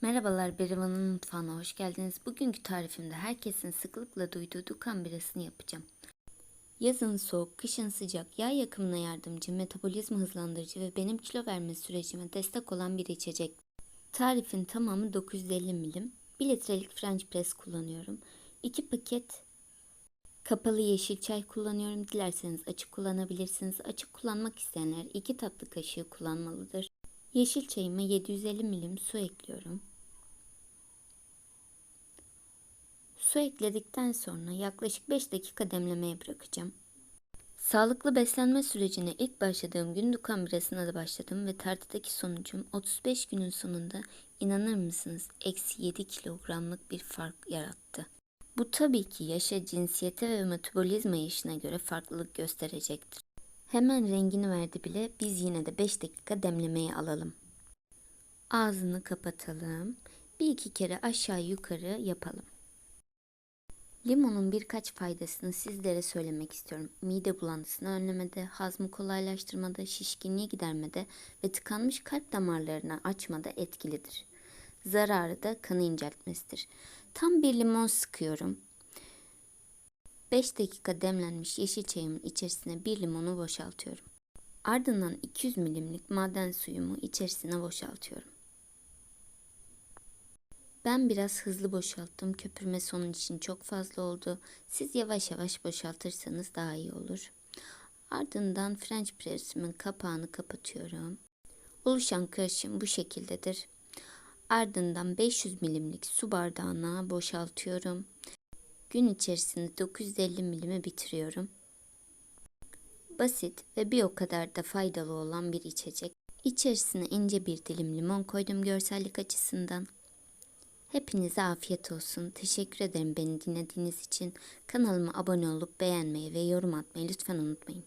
Merhabalar Berivan'ın mutfağına hoş geldiniz. Bugünkü tarifimde herkesin sıklıkla duyduğu dukan birasını yapacağım. Yazın soğuk, kışın sıcak, yağ yakımına yardımcı, metabolizma hızlandırıcı ve benim kilo verme sürecime destek olan bir içecek. Tarifin tamamı 950 milim. 1 litrelik French press kullanıyorum. 2 paket kapalı yeşil çay kullanıyorum. Dilerseniz açık kullanabilirsiniz. Açık kullanmak isteyenler 2 tatlı kaşığı kullanmalıdır. Yeşil çayıma 750 milim su ekliyorum. Su ekledikten sonra yaklaşık 5 dakika demlemeye bırakacağım. Sağlıklı beslenme sürecine ilk başladığım gün Dukan birasına da başladım ve tartıdaki sonucum 35 günün sonunda inanır mısınız eksi 7 kilogramlık bir fark yarattı. Bu tabii ki yaşa, cinsiyete ve metabolizma yaşına göre farklılık gösterecektir. Hemen rengini verdi bile biz yine de 5 dakika demlemeye alalım. Ağzını kapatalım. Bir iki kere aşağı yukarı yapalım. Limonun birkaç faydasını sizlere söylemek istiyorum. Mide bulantısını önlemede, hazmı kolaylaştırmada, şişkinliği gidermede ve tıkanmış kalp damarlarını açmada etkilidir. Zararı da kanı inceltmesidir. Tam bir limon sıkıyorum. 5 dakika demlenmiş yeşil çayımın içerisine bir limonu boşaltıyorum. Ardından 200 milimlik maden suyumu içerisine boşaltıyorum. Ben biraz hızlı boşalttım. Köpürme sonun için çok fazla oldu. Siz yavaş yavaş boşaltırsanız daha iyi olur. Ardından French press'imin kapağını kapatıyorum. Oluşan karışım bu şekildedir. Ardından 500 milimlik su bardağına boşaltıyorum. Gün içerisinde 950 milimi bitiriyorum. Basit ve bir o kadar da faydalı olan bir içecek. İçerisine ince bir dilim limon koydum görsellik açısından. Hepinize afiyet olsun. Teşekkür ederim beni dinlediğiniz için. Kanalıma abone olup beğenmeyi ve yorum atmayı lütfen unutmayın.